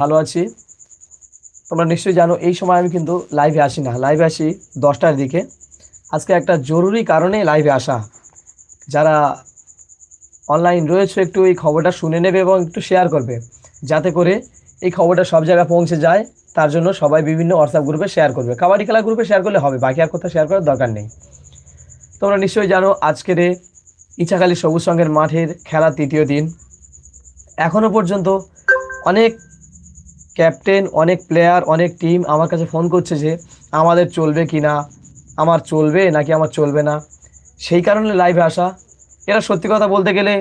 ভালো আছি। তোমরা নিশ্চয়ই জানো, এই সময় আমি কিন্তু লাইভে আসি না। লাইভে আসি দশটার দিকে। আজকে একটা জরুরি কারণে লাইভে আসা। যারা অনলাইন রয়েছে, একটু এই খবরটা শুনে নেবে এবং একটু শেয়ার করবে। যাতে করে এই খবরটা সব জায়গায় পৌঁছে যায়, তার জন্য সবাই বিভিন্ন হোয়াটসঅ্যাপ গ্রুপে শেয়ার করবে। কাবাডি খেলা গ্রুপে শেয়ার করলে হবে, বাকি আর কোথাও শেয়ার করার দরকার নেই। তোমরা নিশ্চয়ই জানো, আজকের ইচ্ছাখালী সবুজ সঙ্গের মাঠের খেলার তৃতীয় দিন। এখনও পর্যন্ত অনেক ক্যাপ্টেন, অনেক প্লেয়ার অনেক টিম আমার কাছে ফোন করছে যে, আমাদের চলবে কি না? আমার চলবে নাকি আমার চলবে না? সেই কারণে লাইভে আসা। এরা সত্যি কথা বলতে গেলে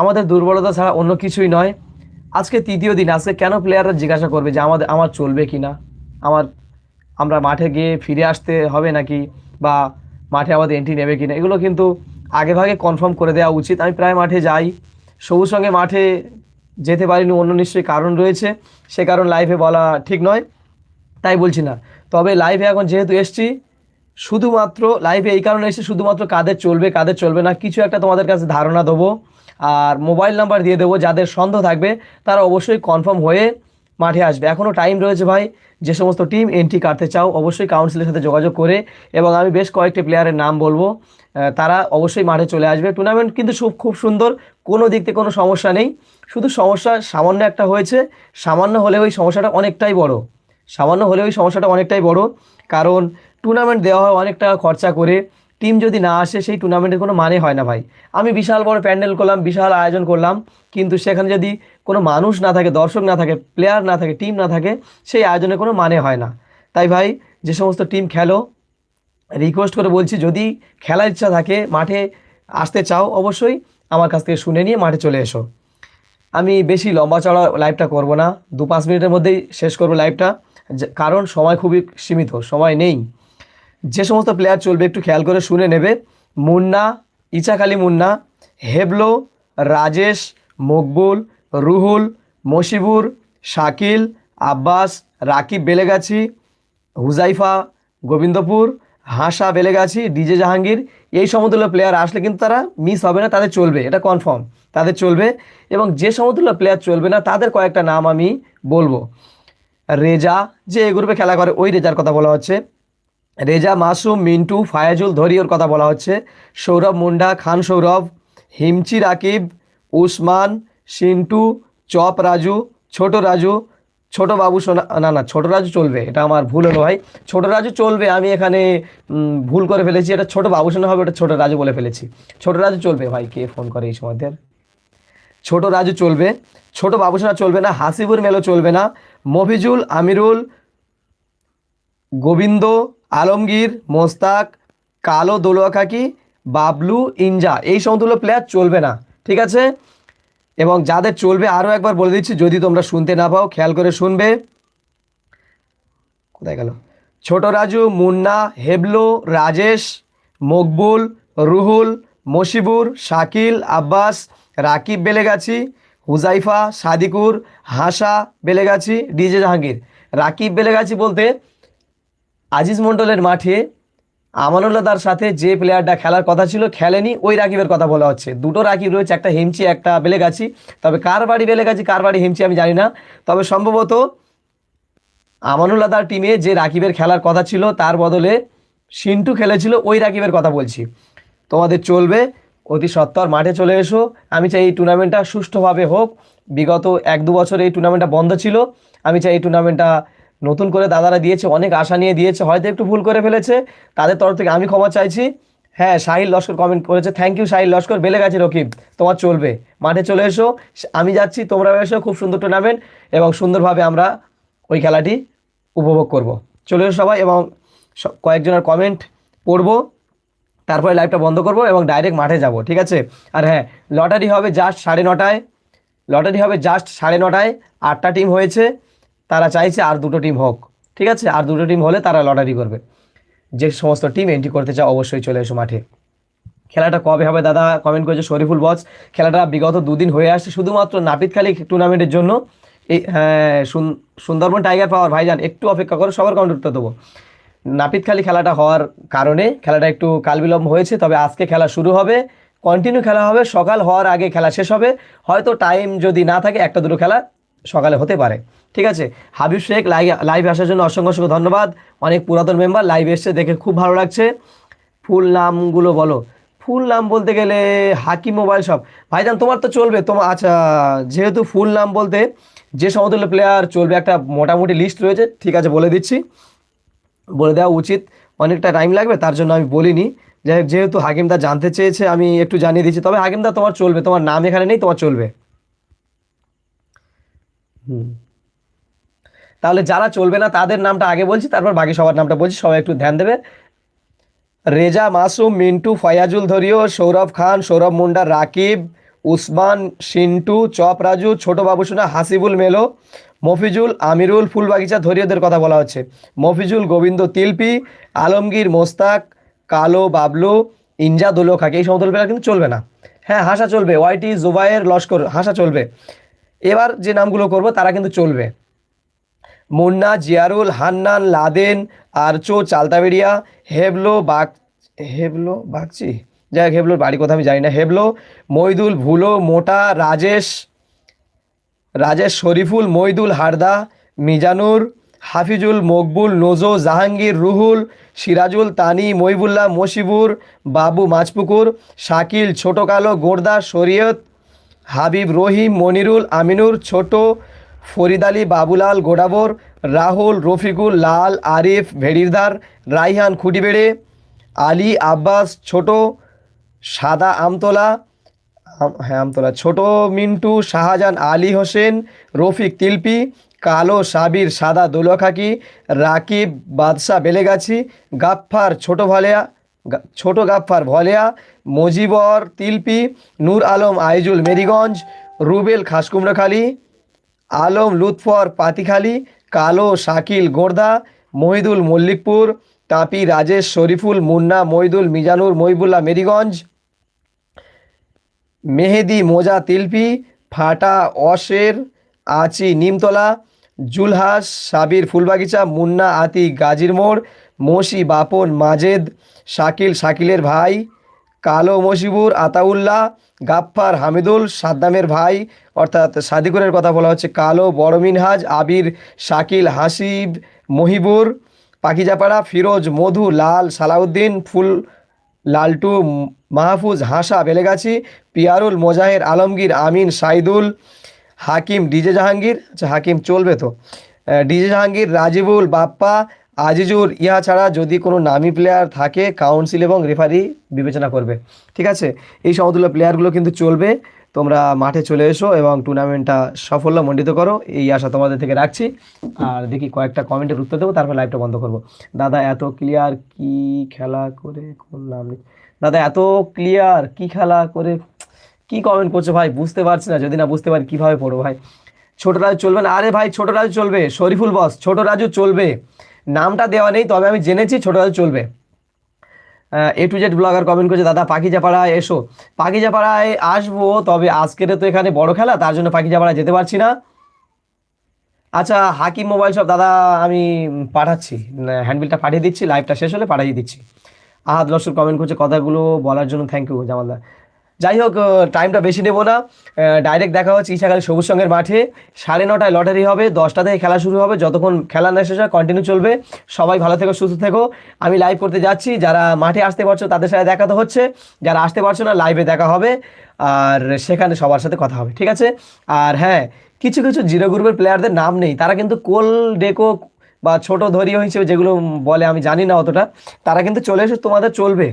আমাদের দুর্বলতা ছাড়া অন্য কিছুই নয়। আজকে তৃতীয় দিন, আজকে কেন প্লেয়াররা জিজ্ঞাসা করবে যে, আমাদের, আমার চলবে কি না? আমার, আমরা মাঠে গিয়ে ফিরে আসতে হবে নাকি? বা মাঠে আমাদের এন্ট্রি নেবে কি না? এগুলো কিন্তু আগেভাগে কনফার্ম করে দেওয়া উচিত। আমি প্রায় মাঠে যাই। সবুজ সঙ্গে মাঠে যেতে পারিনি, অন্য নিশ্চয়ই কারণ রয়েছে। সে কারণ লাইভে বলা ঠিক নয়, তাই বলছি না। তবে লাইভে এখন যেহেতু এসছি, শুধুমাত্র লাইভে এই কারণে এসে শুধুমাত্র কাদের চলবে কাদের চলবে না, কিছু একটা তোমাদের কাছে ধারণা দেবো। আর মোবাইল নাম্বার দিয়ে দেবো, যাদের সন্দেহ থাকবে, তারা অবশ্যই কনফার্ম হয়ে মাঠে আসবে। এখনও টাইম রয়েছে ভাই, যে সমস্ত টিম এন্ট্রি কাটতে চাও, অবশ্যই কাউন্সিলের সাথে যোগাযোগ করে, এবং আমি বেশ কয়েকটি প্লেয়ারের নাম বলব। তারা অবশ্যই মাঠে চলে আসবে। টুর্নামেন্ট কিন্তু খুব খুব সুন্দর কোনো দিক থেকে কোনো সমস্যা নেই। শুধু সমস্যা সামান্য একটা হয়েছে। সামান্য হলে ওই সমস্যাটা অনেকটাই বড়। সামান্য হলে ওই সমস্যাটা অনেকটাই বড়। কারণ টুর্নামেন্ট দেওয়া হয় অনেক টাকা খরচা করে। টিম যদি না আসে, সেই টুর্নামেন্টের কোনো মানে হয় না ভাই। আমি বিশাল বড় প্যান্ডেল করলাম, বিশাল আয়োজন করলাম। কিন্তু সেখানে যদি কোনো মানুষ না থাকে, দর্শক না থাকে প্লেয়ার না থাকে টিম না থাকে, সেই আয়োজনের কোনো মানে হয় না। তাই ভাই, যে সমস্ত টিম খেলো রিকোয়েস্ট করে বলছি, যদি খেলার ইচ্ছা থাকে, মাঠে আসতে চাও, অবশ্যই আমার কাছ থেকে শুনে নিয়ে মাঠে চলে এসো। আমি বেশি লম্বা চড়া লাইভটা করব না। দু পাঁচ মিনিটের মধ্যেই শেষ করব লাইভটা কারণ সময় খুবই সীমিত, সময় নেই। যে সমস্ত প্লেয়ার চলবে, একটু খেয়াল করে শুনে নেবে। মুন্না, ইচাখালি মুন্না, হেবলো, রাজেশ, মকবুল, রুহুল, মশিবুর, শাকিল, আব্বাস, রাকিব বেলেগাছি, হুজাইফা, গোবিন্দপুর হাসা বেলেগাছি, ডিজে জাহাঙ্গীর, এই সমতুল্য প্লেয়ার আসলে কিন্তু তারা মিস হবে না, তাদের চলবে, এটা কনফার্ম তাদের চলবে এবং যে সমতুল্য প্লেয়ার চলবে না, তাদের কয়েকটা নাম আমি বলব। রেজা, যে এই গ্রুপে খেলা করে, ওই রেজার কথা বলা হচ্ছে। রেজা, মাসুম, মিন্টু, ফায়াজুল ধরিওর কথা বলা হচ্ছে। সৌরভ মুন্ডা, খান সৌরভ, হিমচি রাকিব, উসমান সিন্টু চপ রাজু, ছোট রাজু ছোট বাবু না না, ছোট রাজু চলবে, এটা আমার ভুল হলো ভাই। ছোট রাজু চলবে, আমি এখানে ভুল করে ফেলেছি, এটা ছোট বাবু সোনা হবে ওটা ছোট রাজু বলে ফেলেছি। ছোট রাজু চলবে ভাই, কে ফোন করে এই সময়দের ছোট রাজু চলবে, ছোট বাবু বাবুসোনা চলবে না, হাসিবুর মেলো চলবে না, মফিজুল, আমিরুল, গোবিন্দ, আলমগীর, মোস্তাক, কালো দোলুয়া কাকি, বাবলু, ইনজা, এই সমতুল্য প্লেয়ার চলবে না, ঠিক আছে? এবং যাদের চলবে আরও একবার বলে দিচ্ছি, যদি তোমরা শুনতে না পাও, খেয়াল করে শুনবে। কোথায় গেল? ছোট রাজু, মুন্না, হেবলো, রাজেশ, মকবুল, রুহুল, মশিবুর, শাকিল, আব্বাস, রাকিব বেলেগাছি, হুজাইফা, সাদিকুর, হাসা বেলেগাছি, ডিজে জাহাঙ্গীর। রাকিব বেলেগাছি বলতে আজিজ মণ্ডলের মাঠে আমানুল্লাহদার সাথে যে প্লেয়ারটা খেলার কথা ছিল, খেলেনি, ওই রাকিবের কথা বলা হচ্ছে। দুটো রাকিব রয়েছে, একটা হেমচি, একটা বেলেগাছি। তবে কার বাড়ি বেলেগাছি, কার বাড়ি হেমচি আমি জানি না। তবে সম্ভবত আমানুল্লাহদার টিমে যে রাকিবের খেলার কথা ছিল, তার বদলে সিন্টু খেলেছিল, ওই রাকিবের কথা বলছি। তোমাদের চলবে, অতি সত্তর মাঠে চলে এসো। আমি চাই এই টুর্নামেন্টটা সুষ্ঠুভাবে হোক। বিগত এক দু বছর এই টুর্নামেন্টটা বন্ধ ছিল। আমি চাই এই টুর্নামেন্টটা নতুন করে দাদারা দিয়েছে, অনেক আশা নিয়ে দিয়েছে, হয়তো একটু ভুল করে ফেলেছে, তাদের তরফ থেকে আমি ক্ষমা চাইছি। হ্যাঁ সাহিল লস্কর কমেন্ট করেছে thank you Sahil Laskar, Belegachhi Rakib, তোমার চলবে। মাঠে চলে এসো আমি যাচ্ছি, তোমরাও এসো, খুব সুন্দর টুর্নামেন্ট এবং সুন্দরভাবে আমরা ওই খেলাটি উপভোগ করব। চলে এসো সবাই, এবং কয়েকজনের কমেন্ট পড়ব, তারপরে লাইভটা বন্ধ করব, এবং ডাইরেক্ট মাঠে যাব, ঠিক আছে? আর হ্যাঁ লটারি হবে জাস্ট সাড়ে নটায় লটারি হবে জাস্ট সাড়ে নটায়, আটটা টিম হয়েছে। তারা চাইছে আর দুটো টিম হোক, ঠিক আছে? আর দুটো টিম হলে তারা লটারি করবে। যে সমস্ত টিম এন্ট্রি করতে চাও অবশ্যই চলে এসো মাঠে। খেলাটা কবে হবে দাদা? কমেন্ট করেছে শরীফুল বস। খেলাটা বিগত দুদিন হয়ে আসছে, শুধুমাত্র নাপিতখালী টুর্নামেন্টের জন্য। এই হ্যাঁ সুন- সুন্দরবন টাইগার পাওয়ার ভাইজান, একটু অপেক্ষা করো, সবার কমেন্ট উত্তর দেবো নাপিতখালী খেলাটা হওয়ার কারণে, খেলাটা একটু কালবিলম্ব হয়েছে, তবে আজকে খেলা শুরু হবে। কন্টিনিউ খেলা হবে, সকাল হওয়ার আগে খেলা শেষ হবে। হয়তো টাইম যদি না থাকে, একটা দুটো খেলা সকালে হতে পারে। ঠিক আছে? হাবিব শেখ লাইভ লাইভে আসার জন্য অসংখ্য অসংখ্য ধন্যবাদ। অনেক পুরাতন মেম্বার লাইভে এসছে দেখে খুব ভালো লাগছে। ফুল নামগুলো বলো। ফুল নাম বলতে গেলে হাকি মোবাইল শপ। ভাইজান তোমার তো চলবে। তোমার আচ্ছা যেহেতু ফুল নাম বলতে যে সমতুল্য প্লেয়ার চলবে একটা মোটামুটি লিস্ট রয়েছে। ঠিক আছে বলে দিচ্ছি। বলে দেওয়া উচিত। অনেকটা টাইম লাগবে তার জন্য আমি বলিনি। যাই হোক, যেহেতু হাকিমদা জানতে চেয়েছে আমি একটু জানিয়ে দিচ্ছি। তবে হাকিমদা তোমার চলবে। তোমার নাম এখানে নেই তোমার চলবে। তাহলে যারা চলবে না, তাদের নামটা আগে বলছি, তারপর বাকি সবার নামটা বলছি, সবাই একটু ধ্যান দেবে। রেজা মাসুম, মিন্টু, ফয়াজুল, ধরিও, সৌরভ খান, সৌরভ মুন্ডা, রাকিব, উসমান সিন্টু চপ রাজু, ছোট বাবুসোনা হাসিবুল মেলো, মফিজুল, আমিরুল, ফুলবাগিচা ধরিয়দের কথা বলা হচ্ছে। মফিজুল, গোবিন্দ তিলপি, আলমগীর, মোস্তাক, কালো, বাবলু ইনজা দোলো খাকে। এই সমতল কিন্তু চলবে না। হ্যাঁ হাসা চলবে। ওয়াইটি জুবাইয়ের লস্কর, হাসা চলবে। এবার যে নামগুলো করব, তারা কিন্তু চলবে। মুন্না, জিয়ারুল, হান্নান, লাদেন, আরচো, চালতাবেড়িয়া, হেবলো বাগ হেবলো, বাগচি? যাই হোক, হেবলোর বাড়ি কোথাও আমি জানি না। হেবলো, মইদুল, ভুলো, মোটা, রাজেশ রাজেশ শরীফুল, মইদুল, হারদা, মিজানুর, হাফিজুল, মকবুল, নোজো, জাহাঙ্গীর, রুহুল, সিরাজুল, তানি, মহিবুল্লাহ, মশিবুর, বাবু, মাছপুকুর, শাকিল ছোট কালো গোর্দা, শরীয়ত হাবিব রহিম, মনিরুল আমিনুর, ছোট ফরিদ আলী, বাবুলাল গোডাবর, রাহুল, রফিকুল, লাল, আরিফ, ভেড়িরদার, রাইহান খুঁটিবেড়ে, আলী আব্বাস, ছোট সাদা আমতলা হ্যাঁ আমতলা, ছোট মিন্টু, শাহজাহান আলী হোসেন, রফিক তিলপি, কালো সাবির সাদা দোলখাকি, রাকিব বাদশাহ বেলেগাছি, গাফফার ছোট ভালিয়া ছোট গাফফার ভলিয়া, মজিবর, তিলপি, নূর আলম, আইজুল মেরিগঞ্জ, রুবেল খাসকুমড়াখালী, আলম লুৎফর পাতিখালি, কালো শাকিল গোর্দা, মহিদুল মল্লিকপুর, তাপি রাজেশ শরীফুল মুন্না, মহিদুল মিজানুর, মহিবুল্লাহ মেরিগঞ্জ, মেহেদি মোজা তিলপি, ফাটা অশের, আচি নিমতলা জুলহাস, সাবির ফুলবাগিচা, মুন্না আতি গাজীর মোড়, মসি, বাপন, মাজেদ, শাকিল, শাকিলের ভাই, কালো মশিবুর, আতাউল্লাহ গাফফার হামিদুল, সাদ্দামের ভাই, অর্থাৎ সাদিকুরের কথা বলা হচ্ছে কালো, বড় মিনহাজ, আবির, শাকিল, হাসিব, মহিবুর পাখিজাপাড়া ফিরোজ, মধু, লাল, সালাউদ্দিন, ফুল, লালটু, মাহফুজ, হাসা, বেলেগাছি, পিয়ারুল, মোজাহের, আলমগীর, আমিন, সাইদুল হাকিম ডিজে জাহাঙ্গীর আচ্ছা হাকিম চলবে তো। ডিজে জাহাঙ্গীর, রাজিবুল, বাপ্পা, আজিজুর, ইহা ছাড়া যদি কোনো নামি প্লেয়ার থাকে কাউন্সিল এবং রেফারি বিবেচনা করবে। ঠিক আছে? এই সমতুল্য প্লেয়ারগুলো কিন্তু চলবে। তোমরা মাঠে চলে এসো এবং টুর্নামেন্টটা সাফল্য মণ্ডিত করো। এই আশা তোমাদের থেকে রাখছি। আর দেখি কয়েকটা কমেন্টের উত্তর দেবো, তারপর লাইভটা বন্ধ করব। দাদা, এত ক্লিয়ার কি খেলা করে কোন নাম দাদা, এত ক্লিয়ার কি খেলা করে কি কমেন্ট করছ ভাই? বুঝতে পারছি না, যদি না বুঝতে পারি কীভাবে পড়ব ভাই? ছোট রাজু চলবে না? আরে ভাই, ছোট রাজু চলবে। শরীফুল বস, ছোট রাজু চলবে। নামটা দেওয়া নেই, তবে আমি জেনেছি ছোট রাজু চলবে। A to Z blogger comment করছে, দাদা, পাখিজাপাড়ায় এসো। পাখিজাপাড়ায় আসব, তবে আজকের তো এখানে বড় খেলা, তার জন্য পাখিজাপাড়ায় যেতে পারছি না। আচ্ছা হাকিম মোবাইল শপ, দাদা, আমি পাঠাচ্ছি। হ্যান্ডবিলটা পাঠিয়ে দিচ্ছি লাইভটা শেষ হলে পাঠিয়ে দিচ্ছি। আহাদ লস্কর কমেন্ট করছে, কথাগুলো বলার জন্য থ্যাংক ইউ জামালদা। যাই হোক টাইমটা বেশি নেব না। ডাইরেক্ট দেখা হচ্ছে ইছাখালী সবুজ সঙ্গের মাঠে। সাড়ে নটায় লটারি হবে, দশটা থেকে খেলা শুরু হবে। যতক্ষণ খেলা না শেষ হয় কন্টিনিউ চলবে। সবাই ভালো থেকো, সুস্থ থেকো। আমি লাইভ করতে যাচ্ছি। যারা মাঠে আসতে পারছ, তাদের সাথে দেখা তো হচ্ছে। যারা আসতে পারছ না লাইভে দেখা হবে। আর সেখানে সবার সাথে কথা হবে, ঠিক আছে? আর হ্যাঁ কিছু কিছু জিরো গ্রুপের প্লেয়ারদের নাম নেই। তারা কিন্তু কোল ডেকো বা ছোট ধরিও হিসেবে যেগুলো বলে, আমি জানি না অতটা। তারা কিন্তু চলে এসে তোমাদের চলবে।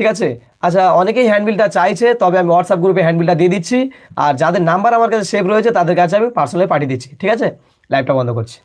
ঠিক আছে? আচ্ছা অনেকেই হ্যান্ডবিলটা চাইছে, তবে আমি হোয়াটসঅ্যাপ গ্রুপে হ্যান্ডবিলটা দিয়ে দিচ্ছি। আর যাদের নাম্বার আমার কাছে সেভ রয়েছে, তাদের কাছে আমি পার্সোনালি পাঠিয়ে দিচ্ছি। ঠিক আছে? লাইভটা বন্ধ করছি।